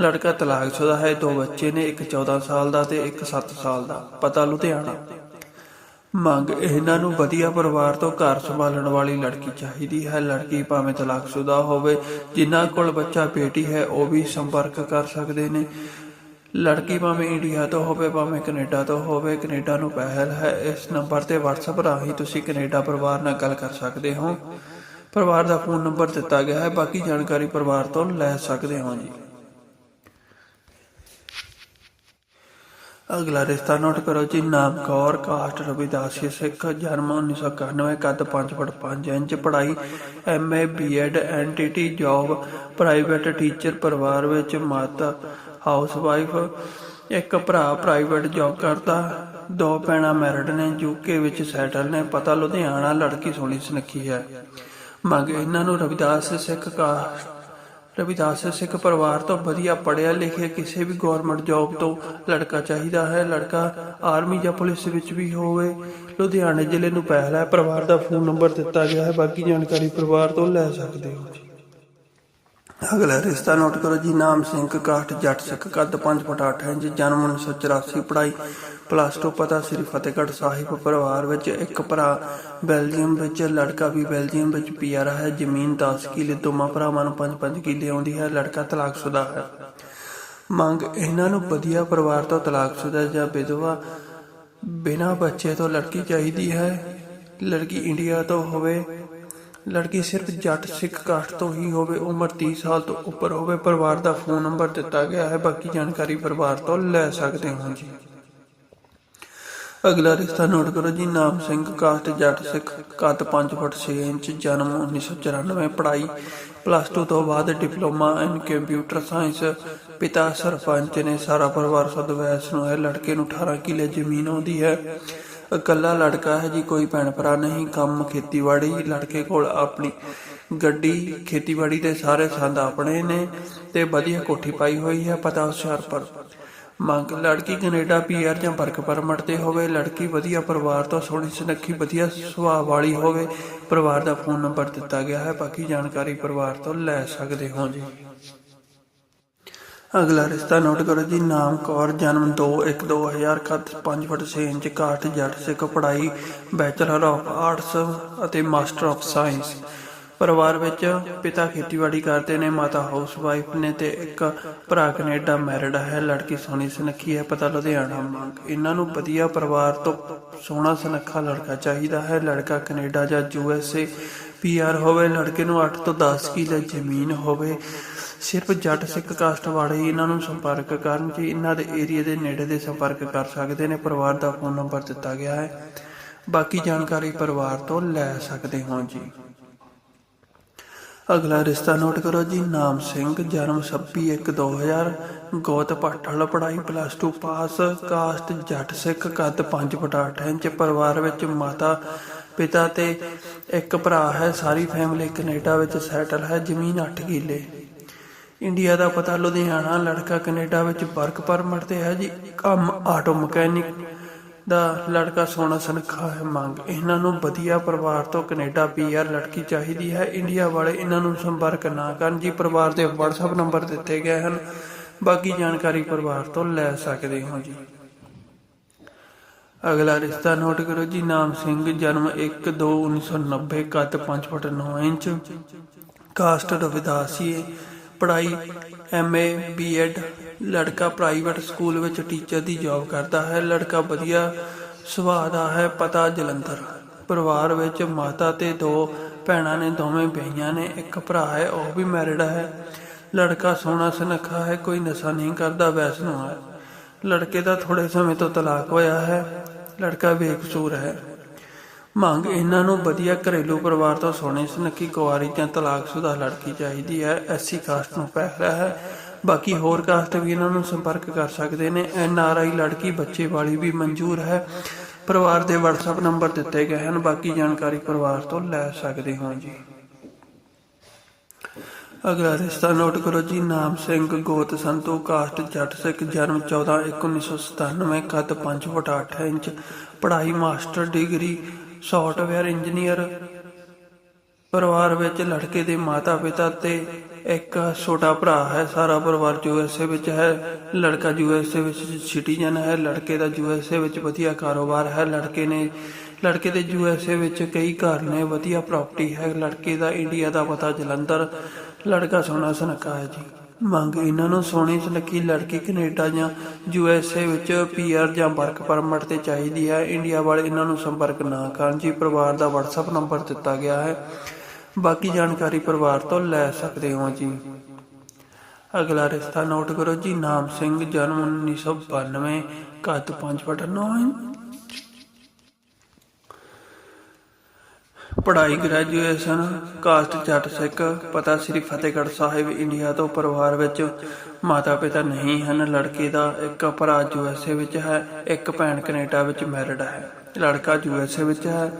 ਲੜਕਾ ਤਲਾਕਸ਼ੁਦਾ ਹੈ। ਦੋ ਬੱਚੇ ਨੇ, ਇੱਕ 14 ਸਾਲ ਦਾ ਤੇ ਇੱਕ 7 ਸਾਲ ਦਾ। ਪਤਾ ਲੁਧਿਆਣਾ। ਮੰਗ, ਇਹਨਾਂ ਨੂੰ ਵਧੀਆ ਪਰਿਵਾਰ ਤੋਂ ਘਰ ਸੰਭਾਲਣ ਵਾਲੀ ਲੜਕੀ ਚਾਹੀਦੀ ਹੈ। ਲੜਕੀ ਭਾਵੇਂ ਤਲਾਕਸ਼ੁਦਾ ਹੋਵੇ, ਜਿਨ੍ਹਾਂ ਕੋਲ ਬੱਚਾ, ਬੇਟੀ ਹੈ, ਉਹ ਵੀ ਸੰਪਰਕ ਕਰ ਸਕਦੇ ਨੇ। ਲੜਕੀ ਭਾਵੇਂ ਇੰਡੀਆ ਤੋਂ ਹੋਵੇ, ਭਾਵੇਂ ਕੈਨੇਡਾ ਤੋਂ ਹੋਵੇ, ਕੈਨੇਡਾ ਨੂੰ ਪਹਿਲ ਹੈ। ਇਸ ਨੰਬਰ ਤੇ WhatsApp ਰਾਹੀਂ ਤੁਸੀਂ ਕੈਨੇਡਾ ਪਰਿਵਾਰ ਨਾਲ ਗੱਲ ਕਰ ਸਕਦੇ ਹੋ। ਪਰਿਵਾਰ ਦਾ ਫੋਨ ਨੰਬਰ ਦਿੱਤਾ ਗਿਆ ਹੈ। ਬਾਕੀ ਜਾਣਕਾਰੀ ਪਰਿਵਾਰ ਤੋਂ ਲੈ ਸਕਦੇ ਹੋ ਜੀ। ਅਗਲਾ ਰਿਸ਼ਤਾ ਨੋਟ ਕਰੋ ਜੀ। ਨਾਮ ਕੌਰ, ਕਾਸਟ ਰਵਿਦਾਸ ਸਿੱਖ, ਜਨਮ 1991 ਕੱਦ 5 ਫੁੱਟ 5 ਇੰਚ, ਪੜ੍ਹਾਈ MA BEd NTT job private teacher ਪਰਿਵਾਰ ਵਿੱਚ ਮਾਤਾ ਹਾਊਸ ਵਾਈਫ ਇੱਕ ਭਰਾ ਪ੍ਰਾਈਵੇਟ ਜੌਬ ਕਰਦਾ, ਦੋ ਭੈਣਾਂ ਮੈਰਿਡ ਨੇ ਯੂਕੇ ਵਿੱਚ ਸੈਟਲ ਨੇ, ਪਤਾ ਲੁਧਿਆਣਾ ਲੜਕੀ ਸੋਹਣੀ ਸੁਨੱਖੀ ਹੈ। ਮੰਗ ਇਹਨਾਂ ਨੂੰ ਰਵਿਦਾਸ ਸਿੱਖ ਕਾ, ਰਵਿਦਾਸ ਸਿੱਖ ਪਰਿਵਾਰ ਤੋਂ ਵਧੀਆ ਪੜਿਆ ਲਿਖਿਆ ਕਿਸੇ ਵੀ ਗਵਰਨਮੈਂਟ ਜੌਬ ਤੋਂ ਲੜਕਾ ਚਾਹੀਦਾ ਹੈ। ਲੜਕਾ ਆਰਮੀ ਜਾਂ ਪੁਲਿਸ ਵਿੱਚ ਵੀ ਹੋਵੇ, ਲੁਧਿਆਣੇ ਜ਼ਿਲ੍ਹੇ ਨੂੰ ਪਹਿਲ ਹੈ ਪਰਿਵਾਰ ਦਾ ਫੋਨ ਨੰਬਰ ਦਿੱਤਾ ਗਿਆ ਹੈ। ਬਾਕੀ ਜਾਣਕਾਰੀ ਪਰਿਵਾਰ ਤੋਂ ਲੈ ਸਕਦੇ ਹੋ ਜੀ। ਅਗਲਾ ਰਿਸ਼ਤਾ ਨੋਟ ਕਰੋ ਜੀ, ਨਾਮ ਸਿੰਘ, ਕਾਠ, ਜੱਟ, ਸਿੱਖ, ਕੱਦ 5 ਫੁੱਟ 8 ਇੰਚ ਜਨਮ 1984 ਪੜ੍ਹਾਈ, ਪਲੱਸ 2 ਪਤਾ ਸ੍ਰੀ ਫਤਿਹਗੜ੍ਹ ਸਾਹਿਬ ਪਰਿਵਾਰ ਵਿੱਚ ਇੱਕ ਭਰਾ, ਬੈਲਜੀਅਮ ਵਿੱਚ ਲੜਕਾ ਵੀ ਬੈਲਜੀਅਮ ਵਿੱਚ ਪੀਆਰ ਹੈ, ਜ਼ਮੀਨ 10 ਕਿੱਲੇ, ਦੋਵਾਂ ਭਰਾਵਾਂ ਨੂੰ 5-5 ਕਿੱਲੇ ਆਉਂਦੀ ਹੈ, ਲੜਕਾ ਤਲਾਕਸ਼ੁਦਾ ਹੈ। ਮੰਗ, ਇਹਨਾਂ ਨੂੰ ਵਧੀਆ ਪਰਿਵਾਰ ਤੋਂ ਤਲਾਕਸ਼ੁਦਾ ਜਾਂ ਵਿਧਵਾ ਬਿਨਾਂ ਬੱਚੇ ਤੋਂ ਲੜਕੀ ਚਾਹੀਦੀ ਹੈ, ਲੜਕੀ ਇੰਡੀਆ ਤੋਂ ਹੋਵੇ ਲੜਕੀ ਸਿਰਫ ਜੱਟ ਸਿੱਖ ਕਾਸਟ ਤੋਂ ਹੀ ਹੋਵੇ, ਉਮਰ 30 ਸਾਲ ਤੋਂ ਉੱਪਰ ਹੋਵੇ, ਪਰਿਵਾਰ ਦਾ ਫੋਨ ਨੰਬਰ ਦਿੱਤਾ ਗਿਆ ਹੈ, ਬਾਕੀ ਜਾਣਕਾਰੀ ਪਰਿਵਾਰ ਤੋਂ ਲੈ ਸਕਦੇ ਹੋ ਜੀ। ਅਗਲਾ ਰਿਸ਼ਤਾ ਨੋਟ ਕਰੋ ਜੀ, ਨਾਮ ਸਿੰਘ, ਕਾਸਟ ਜੱਟ ਸਿੱਖ, ਕੱਦ 5 ਫੁੱਟ 6 ਇੰਚ, ਜਨਮ 1994 ਪੜ੍ਹਾਈ ਪਲੱਸ 2 ਤੋਂ ਬਾਅਦ ਡਿਪਲੋਮਾ ਇਨ ਕੰਪਿਊਟਰ ਸਾਇੰਸ ਪਿਤਾ ਸਰਪੰਚ ਨੇ ਸਾਰਾ ਪਰਿਵਾਰ ਸਦਵੈਸ ਨੂੰ ਹੈ, ਲੜਕੇ ਨੂੰ 18 ਕਿੱਲੇ ਜ਼ਮੀਨ ਆਉਂਦੀ ਹੈ। ਇਕੱਲਾ ਲੜਕਾ ਹੈ ਜੀ, ਕੋਈ ਭੈਣ ਭਰਾ ਨਹੀਂ, ਕੰਮ ਖੇਤੀਬਾੜੀ, ਲੜਕੇ ਕੋਲ ਆਪਣੀ ਗੱਡੀ, ਖੇਤੀਬਾੜੀ ਦੇ ਸਾਰੇ ਸੰਦ ਆਪਣੇ ਨੇ ਤੇ ਵਧੀਆ ਕੋਠੀ ਪਾਈ ਹੋਈ ਹੈ ਪਤਾ ਹੁਸ਼ਿਆਰਪੁਰ ਮੰਗ, ਲੜਕੀ ਕੈਨੇਡਾ ਪੀਆਰ ਜਾਂ ਵਰਕ ਪਰਮਿਟ ਤੇ ਹੋਵੇ, ਲੜਕੀ ਵਧੀਆ ਪਰਿਵਾਰ ਤੋਂ ਸੋਹਣੀ ਸੁਨੱਖੀ, ਵਧੀਆ ਸੁਭਾਅ ਵਾਲੀ ਹੋਵੇ, ਪਰਿਵਾਰ ਦਾ ਫੋਨ ਨੰਬਰ ਦਿੱਤਾ ਗਿਆ ਹੈ, ਬਾਕੀ ਜਾਣਕਾਰੀ ਪਰਿਵਾਰ ਤੋਂ ਲੈ ਸਕਦੇ ਹੋ ਜੀ। ਅਗਲਾ ਰਿਸ਼ਤਾ ਨੋਟ ਕਰੋ ਜੀ, ਨਾਮ ਕੌਰ, ਜਨਮ 2/1/2000 ਕੱਦ 5 ਫੁੱਟ 6 ਇੰਚ ਕਾਠ ਜੱਟ, ਸਿੱਖ, ਪੜ੍ਹਾਈ, ਬੈਚਲਰ ਆਫ ਆਰਟਸ ਅਤੇ ਮਾਸਟਰ ਆਫ ਸਾਇੰਸ। ਪਰਿਵਾਰ ਵਿੱਚ ਪਿਤਾ ਖੇਤੀਬਾੜੀ ਕਰਦੇ ਨੇ, ਮਾਤਾ ਹਾਊਸ ਵਾਈਫ ਨੇ ਤੇ ਇੱਕ ਭਰਾ ਕੈਨੇਡਾ ਮੈਰਿਡ ਹੈ, ਲੜਕੀ ਸੋਹਣੀ ਸੁਨੱਖੀ ਹੈ, ਪਤਾ ਲੁਧਿਆਣਾ ਮੰਗ। ਇਹਨਾਂ ਨੂੰ ਵਧੀਆ ਪਰਿਵਾਰ ਤੋਂ ਸੋਹਣਾ ਸੁਨੱਖਾ ਲੜਕਾ ਚਾਹੀਦਾ ਹੈ, ਲੜਕਾ ਕੈਨੇਡਾ ਜਾਂ ਯੂਐਸਏ ਪੀਆਰ ਹੋਵੇ, ਲੜਕੇ ਨੂੰ 8 ਤੋਂ 10 ਕਿੱਲੇ ਜ਼ਮੀਨ ਹੋਵੇ। ਸਿਰਫ ਜੱਟ ਸਿੱਖ ਕਾਸਟ ਵਾਲੇ ਹੀ ਇਹਨਾਂ ਨੂੰ ਸੰਪਰਕ ਕਰਨ ਜੀ ਇਹਨਾਂ ਦੇ ਏਰੀਆ ਦੇ ਨੇੜੇ ਦੇ ਸੰਪਰਕ ਕਰ ਸਕਦੇ ਨੇ, ਪਰਿਵਾਰ ਦਾ ਫੋਨ ਨੰਬਰ ਦਿੱਤਾ ਗਿਆ ਹੈ। ਬਾਕੀ ਜਾਣਕਾਰੀ ਪਰਿਵਾਰ ਤੋਂ ਲੈ ਸਕਦੇ ਹੋ ਜੀ। ਅਗਲਾ ਰਿਸ਼ਤਾ ਨੋਟ ਕਰੋ ਜੀ, ਨਾਮ ਸਿੰਘ, ਜਨਮ 26/1/2000 ਗੋਤ ਪਾਠਲ, ਪੜ੍ਹਾਈ ਪਲੱਸ 2 ਪਾਸ ਕਾਸਟ ਜੱਟ ਸਿੱਖ, ਕੱਦ 5 ਫੁੱਟ 8 ਇੰਚ, ਪਰਿਵਾਰ ਵਿੱਚ ਮਾਤਾ, ਪਿਤਾ ਤੇ ਇੱਕ ਭਰਾ ਹੈ, ਸਾਰੀ ਫੈਮਿਲੀ ਕੈਨੇਡਾ ਵਿੱਚ ਸੈਟਲ ਹੈ, ਜ਼ਮੀਨ 8 ਕਿੱਲੇ। ਇੰਡੀਆ ਦਾ ਪਤਾ, ਲੁਧਿਆਣਾ, ਲੜਕਾ ਕੈਨੇਡਾ ਵਿੱਚ ਵਰਕ ਪਰਮਿਟ ਤੇ ਹੈ ਜੀ, ਕੰਮ ਆਟੋ ਮਕੈਨਿਕ ਦਾ ਲੜਕਾ ਸੋਹਣਾ ਸੁਨੱਖਾ ਹੈ ਮੰਗ। ਇਹਨਾਂ ਨੂੰ ਵਧੀਆ ਪਰਿਵਾਰ ਤੋਂ ਕੈਨੇਡਾ ਪੀਆਰ ਲੜਕੀ ਚਾਹੀਦੀ ਹੈ। ਇੰਡੀਆ ਵਾਲੇ ਇਹਨਾਂ ਨੂੰ ਸੰਪਰਕ ਨਾ ਕਰਨ ਜੀ, ਪਰਿਵਾਰ ਦੇ WhatsApp ਨੰਬਰ ਦਿੱਤੇ ਗਏ ਹਨ। ਬਾਕੀ ਜਾਣਕਾਰੀ ਪਰਿਵਾਰ ਤੋਂ ਲੈ ਸਕਦੇ ਹੋ ਜੀ। ਅਗਲਾ ਰਿਸ਼ਤਾ ਨੋਟ ਕਰੋ ਜੀ, ਨਾਮ ਸਿੰਘ, ਜਨਮ 1/2/1990 ਕੱਦ 5 ਫੁੱਟ 9 ਇੰਚ ਕਾਸਟ ਰਵਿਦਾਸੀ ਪੜ੍ਹਾਈ ਐਮਏ ਬੀਐਡ ਲੜਕਾ ਪ੍ਰਾਈਵੇਟ ਸਕੂਲ ਵਿੱਚ ਟੀਚਰ ਦੀ ਜੌਬ ਕਰਦਾ ਹੈ, ਲੜਕਾ ਵਧੀਆ ਸੁਭਾਅ ਦਾ ਹੈ, ਪਤਾ ਜਲੰਧਰ ਪਰਿਵਾਰ ਵਿੱਚ ਮਾਤਾ ਤੇ ਦੋ ਭੈਣਾਂ ਨੇ ਦੋਵੇਂ ਵਿਆਹੀਆਂ ਨੇ, ਇੱਕ ਭਰਾ ਹੈ, ਉਹ ਵੀ ਮੈਰਿਡ ਹੈ। ਲੜਕਾ ਸੋਹਣਾ ਸੁਨੱਖਾ ਹੈ, ਕੋਈ ਨਸ਼ਾ ਨਹੀਂ ਕਰਦਾ, ਵੈਸ਼ਨੋ ਹੈ। ਲੜਕੇ ਦਾ ਥੋੜੇ ਸਮੇਂ ਤੋਂ ਤਲਾਕ ਹੋਇਆ ਹੈ, ਲੜਕਾ ਬੇਕਸੂਰ ਹੈ। ਮੰਗ ਇਹਨਾਂ ਨੂੰ ਵਧੀਆ ਘਰੇਲੂ ਪਰਿਵਾਰ ਤੋਂ ਸੋਹਣੀ ਸੁਨੱਖੀ ਕੁਆਰੀ ਜਾਂ ਤਲਾਕਸ਼ੁਦਾ ਲੜਕੀ ਚਾਹੀਦੀ ਹੈ, ਐਸੀ ਕਾਸਟ ਨੂੰ ਪਹਿਰਾ ਹੈ। ਬਾਕੀ ਹੋਰ ਕਾਸਟ ਵੀ ਇਹਨਾਂ ਨੂੰ ਸੰਪਰਕ ਕਰ ਸਕਦੇ ਨੇ। ਐਨ ਆਰ ਆਈ ਲੜਕੀ ਬੱਚੇ ਵਾਲੀ ਵੀ ਮਨਜ਼ੂਰ ਹੈ। ਪਰਿਵਾਰ ਦੇ WhatsApp ਨੰਬਰ ਦਿੱਤੇ ਗਏ ਹਨ। ਬਾਕੀ ਜਾਣਕਾਰੀ ਪਰਿਵਾਰ ਤੋਂ ਲੈ ਸਕਦੇ ਹੋ ਜੀ। ਅਗਲਾ ਰਿਸ਼ਤਾ ਨੋਟ ਕਰੋ ਜੀ। ਨਾਮ ਸਿੰਘ ਗੋਤ ਸੰਤੂ ਕਾਸਟ ਜੱਟ ਸਿੱਖ, ਜਨਮ 14/1997 ਕੱਦ 5 ਫੁੱਟ 8 ਇੰਚ, ਪੜ੍ਹਾਈ ਮਾਸਟਰ ਡਿਗਰੀ ਸੌਫਟਵੇਅਰ ਇੰਜੀਨੀਅਰ ਪਰਿਵਾਰ ਵਿੱਚ ਲੜਕੇ ਦੇ ਮਾਤਾ ਪਿਤਾ ਤੇ ਇੱਕ ਛੋਟਾ ਭਰਾ ਹੈ। ਸਾਰਾ ਪਰਿਵਾਰ ਯੂਐਸਏ ਵਿੱਚ ਹੈ। ਲੜਕਾ ਯੂਐਸਏ ਵਿੱਚ ਸਿਟੀਜ਼ਨ ਹੈ। ਲੜਕੇ ਦਾ ਯੂਐਸਏ ਵਿੱਚ ਵਧੀਆ ਕਾਰੋਬਾਰ ਹੈ। ਲੜਕੇ ਨੇ, ਲੜਕੇ ਦੇ ਯੂਐਸਏ ਵਿੱਚ ਕਈ ਘਰ ਨੇ, ਵਧੀਆ ਪ੍ਰਾਪਰਟੀ ਹੈ। ਲੜਕੇ ਦਾ ਇੰਡੀਆ ਦਾ ਪਤਾ ਜਲੰਧਰ। ਲੜਕਾ ਸੋਹਣਾ ਸੁਨੱਖਾ ਹੈ ਜੀ। ਮੰਗ ਇਹਨਾਂ ਨੂੰ ਸੋਹਣੀ ਸੁਨੱਖੀ ਲੜਕੀ ਕੈਨੇਡਾ ਜਾਂ ਯੂ ਐੱਸ ਏ ਵਿੱਚ ਪੀਆਰ ਜਾਂ ਵਰਕ ਪਰਮਿਟ ਤੇ ਚਾਹੀਦੀ ਹੈ। ਇੰਡੀਆ ਵਾਲੇ ਇਹਨਾਂ ਨੂੰ ਸੰਪਰਕ ਨਾ ਕਰਨ ਜੀ ਪਰਿਵਾਰ ਦਾ WhatsApp ਨੰਬਰ ਦਿੱਤਾ ਗਿਆ ਹੈ। ਬਾਕੀ ਜਾਣਕਾਰੀ ਪਰਿਵਾਰ ਤੋਂ ਲੈ ਸਕਦੇ ਹੋ ਜੀ। ਅਗਲਾ ਰਿਸ਼ਤਾ ਨੋਟ ਕਰੋ ਜੀ। ਨਾਮ ਸਿੰਘ, ਜਨਮ 1992 ਕੱਦ 5 ਫੁੱਟ 9 ਇੰਚ ਪੜ੍ਹਾਈ ਗ੍ਰੈਜੂਏਸ਼ਨ ਕਾਸਟ ਜੱਟ ਸਿੱਖ, ਪਤਾ ਸ੍ਰੀ ਫਤਿਹਗੜ੍ਹ ਸਾਹਿਬ, ਇੰਡੀਆ ਤੋਂ ਪਰਿਵਾਰ ਵਿੱਚ ਮਾਤਾ ਪਿਤਾ ਨਹੀਂ ਹਨ, ਲੜਕੇ ਦਾ ਇੱਕ ਭਰਾ ਯੂਐਸਏ ਵਿੱਚ ਹੈ, ਇੱਕ ਭੈਣ ਕੈਨੇਡਾ ਵਿੱਚ ਮੈਰਿਡ ਹੈ। ਲੜਕਾ ਯੂਐਸਏ ਵਿੱਚ ਹੈ।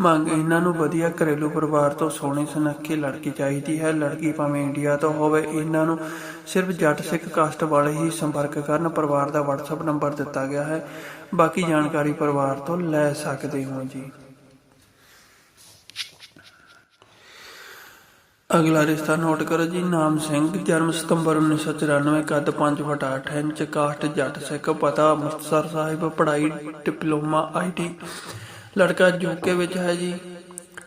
ਮੰਗ ਇਹਨਾਂ ਨੂੰ ਵਧੀਆ ਘਰੇਲੂ ਪਰਿਵਾਰ ਤੋਂ ਸੋਹਣੀ ਸੁਨੱਖੀ ਲੜਕੀ ਚਾਹੀਦੀ ਹੈ। ਲੜਕੀ ਭਾਵੇਂ ਇੰਡੀਆ ਤੋਂ ਹੋਵੇ, ਇਹਨਾਂ ਨੂੰ ਸਿਰਫ ਜੱਟ ਸਿੱਖ ਕਾਸਟ ਵਾਲੇ ਹੀ ਸੰਪਰਕ ਕਰਨ, ਪਰਿਵਾਰ ਦਾ WhatsApp ਨੰਬਰ ਦਿੱਤਾ ਗਿਆ ਹੈ। ਬਾਕੀ ਜਾਣਕਾਰੀ ਪਰਿਵਾਰ ਤੋਂ ਲੈ ਸਕਦੇ ਹੋ ਜੀ। ਅਗਲਾ ਰਿਸ਼ਤਾ ਨੋਟ ਕਰੋ ਜੀ, ਨਾਮ ਸਿੰਘ, ਜਨਮ ਸਤੰਬਰ 1994 ਕੱਦ 5 foot 8 inch, caste Jatt Sikh, ਪਤਾ ਅੰਮ੍ਰਿਤਸਰ ਸਾਹਿਬ, ਪੜ੍ਹਾਈ, ਡਿਪਲੋਮਾ ਆਈਟੀ ਲੜਕਾ ਯੂਕੇ ਵਿੱਚ ਹੈ ਜੀ।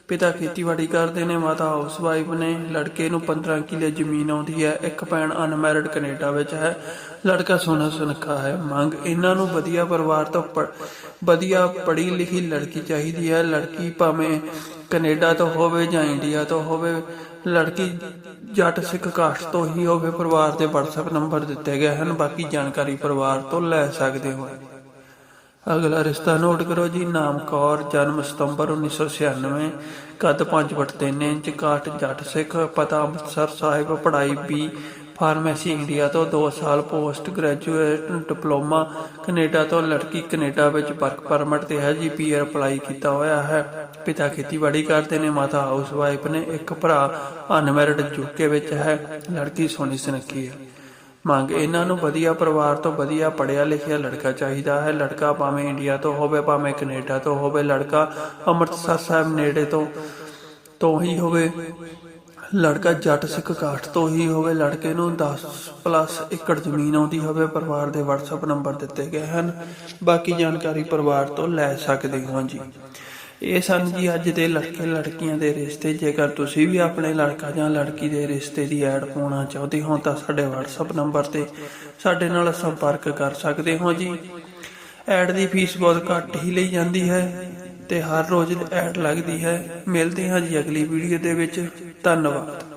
ਪਿਤਾ ਖੇਤੀਬਾੜੀ ਕਰਦੇ ਨੇ, ਮਾਤਾ ਹਾਊਸਵਾਈਫ ਨੇ। ਲੜਕੇ ਨੂੰ 15 ਕਿੱਲੇ ਜ਼ਮੀਨ ਆਉਂਦੀ ਹੈ। ਇੱਕ ਭੈਣ ਅਨਮੈਰਿਡ ਕੈਨੇਡਾ ਵਿੱਚ ਹੈ। ਲੜਕਾ ਸੋਹਣਾ ਸੁਨੱਖਾ ਹੈ। ਮੰਗ, ਇਹਨਾਂ ਨੂੰ ਵਧੀਆ ਪਰਿਵਾਰ ਤੋਂ ਪ- ਵਧੀਆ ਪੜ੍ਹੀ ਲਿਖੀ ਲੜਕੀ ਚਾਹੀਦੀ ਹੈ। ਲੜਕੀ ਭਾਵੇਂ ਕੈਨੇਡਾ ਤੋਂ ਹੋਵੇ ਜਾਂ ਇੰਡੀਆ ਤੋਂ ਹੋਵੇ, ਲੜਕੀ ਜੱਟ ਸਿੱਖ ਕਾਸਟ ਤੋਂ ਹੀ ਹੋਵੇ ਪਰਿਵਾਰ ਦੇ WhatsApp ਨੰਬਰ ਦਿੱਤੇ ਗਏ ਹਨ, ਬਾਕੀ ਜਾਣਕਾਰੀ ਪਰਿਵਾਰ ਤੋਂ ਲੈ ਸਕਦੇ ਹੋ। ਅਗਲਾ ਰਿਸ਼ਤਾ ਨੋਟ ਕਰੋ ਜੀ, ਨਾਮ ਕੌਰ, ਜਨਮ ਸਤੰਬਰ 1996 ਕੱਦ 5 ਫੁੱਟ 3 ਇੰਚ ਕਾਟ ਜੱਟ ਸਿੱਖ, ਪਤਾ ਅੰਮ੍ਰਿਤਸਰ ਸਾਹਿਬ, ਪੜ੍ਹਾਈ ਬੀ ਫਾਰਮੇਸੀ ਇੰਡੀਆ ਤੋਂ 2 ਸਾਲ ਪੋਸਟ ਗ੍ਰੈਜੂਏਟ ਡਿਪਲੋਮਾ, ਕੈਨੇਡਾ ਤੋਂ ਲੜਕੀ ਕੈਨੇਡਾ ਵਿੱਚ ਵਰਕ ਪਰਮਿਟ ਤੇ ਹੈ ਜੀ ਪੀਆਰ ਅਪਲਾਈ ਕੀਤਾ ਹੋਇਆ ਹੈ। ਪਿਤਾ ਖੇਤੀਬਾੜੀ ਕਰਦੇ ਨੇ, ਮਾਤਾ ਹਾਊਸ ਵਾਈਫ ਨੇ, ਇੱਕ ਭਰਾ ਅਨਮੈਰਿਡ ਯੂਕੇ ਵਿੱਚ ਹੈ, ਲੜਕੀ ਸੋਹਣੀ ਸੁਨੱਖੀ ਹੈ। ਮੰਗ, ਇਹਨਾਂ ਨੂੰ ਵਧੀਆ ਪਰਿਵਾਰ ਤੋਂ ਵਧੀਆ ਪੜਿਆ ਲਿਖਿਆ ਲੜਕਾ ਚਾਹੀਦਾ ਹੈ। ਲੜਕਾ ਭਾਵੇਂ ਇੰਡੀਆ ਤੋਂ ਹੋਵੇ, ਭਾਵੇਂ ਕੈਨੇਡਾ ਤੋਂ ਹੋਵੇ, ਲੜਕਾ ਅੰਮ੍ਰਿਤਸਰ ਸਾਹਿਬ ਨੇੜੇ ਤੋਂ ਤੋਂ ਹੀ ਹੋਵੇ। ਲੜਕਾ ਜੱਟ ਸਿੱਖ ਕਾਸਟ ਤੋਂ ਹੀ ਹੋਵੇ, ਲੜਕੇ ਨੂੰ 10 ਪਲੱਸ ਏਕੜ ਜ਼ਮੀਨ ਆਉਂਦੀ ਹੋਵੇ, ਪਰਿਵਾਰ ਦੇ WhatsApp ਨੰਬਰ ਦਿੱਤੇ ਗਏ ਹਨ। ਬਾਕੀ ਜਾਣਕਾਰੀ ਪਰਿਵਾਰ ਤੋਂ ਲੈ ਸਕਦੇ ਹੋ ਜੀ। ਇਹ ਸਨ ਜੀ ਅੱਜ ਦੇ ਲੜਕੇ ਲੜਕੀਆਂ ਦੇ ਰਿਸ਼ਤੇ। ਜੇਕਰ ਤੁਸੀਂ ਵੀ ਆਪਣੇ ਲੜਕਾ ਜਾਂ ਲੜਕੀ ਦੇ ਰਿਸ਼ਤੇ ਦੀ ਐਡ ਪਾਉਣਾ ਚਾਹੁੰਦੇ ਹੋ, ਤਾਂ ਸਾਡੇ WhatsApp ਨੰਬਰ ਤੇ ਸਾਡੇ ਨਾਲ ਸੰਪਰਕ ਕਰ ਸਕਦੇ ਹੋ ਜੀ। ਐਡ ਦੀ ਫੀਸ ਬਹੁਤ ਘੱਟ ਹੀ ਲਈ ਜਾਂਦੀ ਹੈ ਤੇ ਹਰ ਰੋਜ਼ ਐਡ ਲੱਗਦੀ ਹੈ। ਮਿਲਦੇ ਹਾਂ ਜੀ ਅਗਲੀ ਵੀਡੀਓ ਦੇ ਵਿੱਚ। ਧੰਨਵਾਦ।